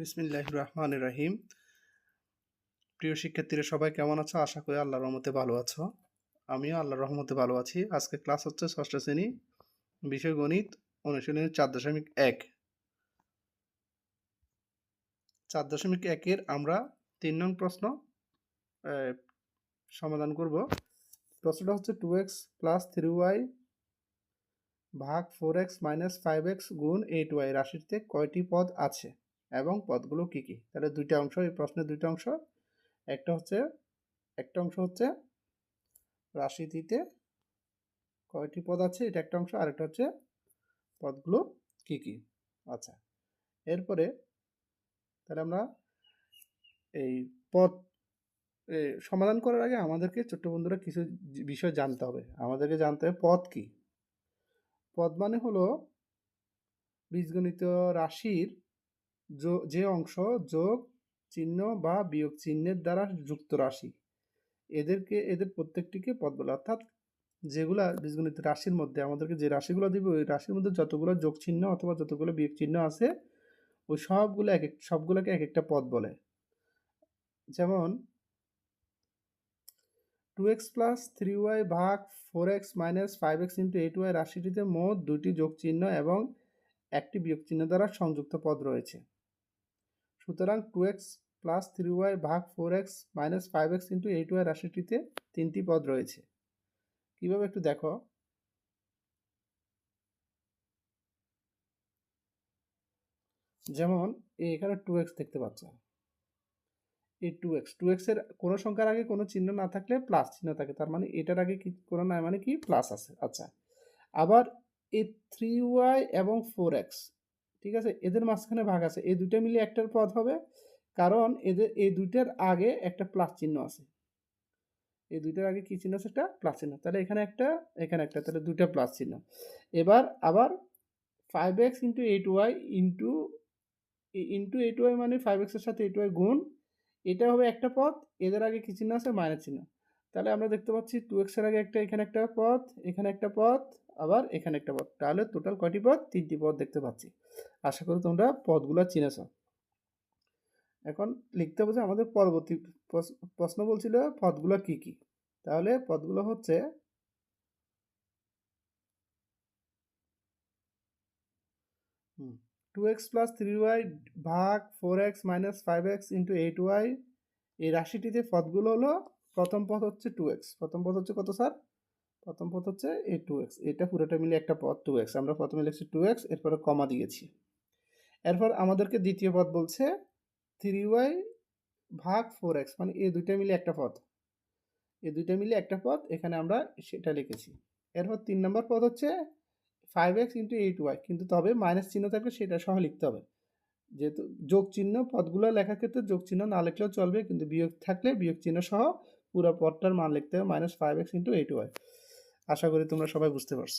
বিসমিল্লাহ রহমান রাহিম। প্রিয় শিক্ষার্থীরা, সবাই কেমন আছো? আশা করি আল্লাহর রহমতে ভালো আছো। আমিও আল্লাহর রহমতে ভালো আছি। আজকে ক্লাস হচ্ছে ষষ্ঠ শ্রেণি, বিষয় গণিত, অনুশীলনী চার দশমিক এক। চার দশমিক একের আমরা তিন নং প্রশ্ন সমাধান করব। প্রশ্নটা হচ্ছে two X plus three Y ভাগ four X minus five X গুণ এইট ওয়াই রাশিতে কয়টি পদ আছে? এবং পদগুলো কি কি? তাহলে দুইটা অংশ, এই প্রশ্নের দুইটা অংশ। একটা হচ্ছে, একটা অংশ হচ্ছে রাশিটিতে কয়টি পদ আছে? এটা একটা অংশ, আরেকটা হচ্ছে পদগুলো কি কি? আচ্ছা এরপরে তাহলে আমরা এই পদ সমাধান করার আগে আমাদেরকে ছোট্ট বন্ধুরা কিছু বিষয় জানতে হবে। আমাদেরকে জানতে হবে পদ কি? পদ মানে হলো বীজগণিত রাশির যো- অংশ যোগ চিহ্ন বা বিয়োগ চিহ্নের দ্বারা যুক্ত রাশি এদেরকে, এদের প্রত্যেকটিকে পদ বলে। অর্থাৎ যেগুলা বীজগণিত রাশির মধ্যে, আমাদেরকে যে রাশিগুলো দিবে, ওই রাশির মধ্যে যতগুলো যোগ চিহ্ন অথবা যতগুলো বিয়োগ চিহ্ন আছে, ওই সবগুলো এক এক, সবগুলোকে এক একটা পদ বলে। যেমন two X plus three Y ভাগ four X minus five X into eight Y রাশিটিতে মোট দুটি যোগ চিহ্ন এবং একটি বিয়োগ চিহ্ন দ্বারা সংযুক্ত পদ রয়েছে। সুতরাং two X plus three Y ভাগ four X minus five X into eight Y রাশিটিতে তিনটি পদ রয়েছে। কীভাবে একটু দেখো? যেমন এখানে টু এক্স দেখতে পাচ্ছ। এই টু এক্স, টু এক্সের কোনো সংখ্যার আগে কোনো চিহ্ন না থাকলে প্লাস চিহ্ন থাকে, তার মানে এটার আগে কি কোনো না মানে কি প্লাস আছে। আচ্ছা আবার এই থ্রি ওয়াই এবং ফোর এক্স ঠিক আছে? এদের মাঝখানে ভাগ আছে। এই দুটো মিলে একটার পদ হবে। কারণ এদের, এই দুইটার আগে একটা প্লাস চিহ্ন আছে। এই দুইটার আগে কি চিহ্ন আছে? একটা প্লাস চিহ্ন। তাহলে এখানে একটা এখানে একটা, তাহলে দুইটা প্লাস চিহ্ন। এবার আবার five X into eight Y into into eight Y মানে ফাইভ এক্সের সাথে এইট ওয়াই গুণ, এটা হবে একটা পথ এদের আগে কি চিহ্ন আছে? মাইনাস চিহ্ন। তাহলে আমরা দেখতে পাচ্ছি টু এক্সের আগে একটা এখানে একটা পথ, এখানে একটা পথ, আবার এখানে একটা পথ। তাহলে টোটাল কয়টি পথ? তিনটি পথ দেখতে পাচ্ছি। আশা করি তোমরা পথগুলো চিনেছ। এখন লিখতে হবে আমাদের পরবর্তী প্রশ- প্রশ্ন বলছিল পথগুলো কি কি? তাহলে পথগুলো হচ্ছে two X plus three Y ভাগ four X minus five X into eight Y এই রাশিটিতে পদগুলো হলো প্রথম পথ হচ্ছে টু এক্স প্রথম পথ হচ্ছে কত স্যার প্রথম পথ হচ্ছে এ টু এক্স এটা পুরোটা মিলে একটা পথ টু এক্স আমরা প্রথমে লিখছি টু এক্স এরপরে কমা দিয়েছি। এরপর আমাদেরকে দ্বিতীয় পথ বলছে থ্রি ওয়াই ভাগ ফোর এক্স মানে এই দুইটা মিলে একটা পথ। এই দুইটা মিলে একটা পথ, এখানে আমরা সেটা লিখেছি। এরপর তিন নম্বর পথ হচ্ছে five X into eight Y কিন্তু তবে মাইনাস চিহ্ন থাকলে সেটা সহ লিখতে হবে। যেহেতু যোগ চিহ্ন পদগুলো লেখার ক্ষেত্রে যোগ চিহ্ন না লিখলেও চলবে, কিন্তু বিয়োগ থাকলে বিয়োগ চিহ্ন সহ পুরো পথটার মান লিখতে হবে minus five X into eight Y আশা করি তোমরা সবাই বুঝতে পারছ।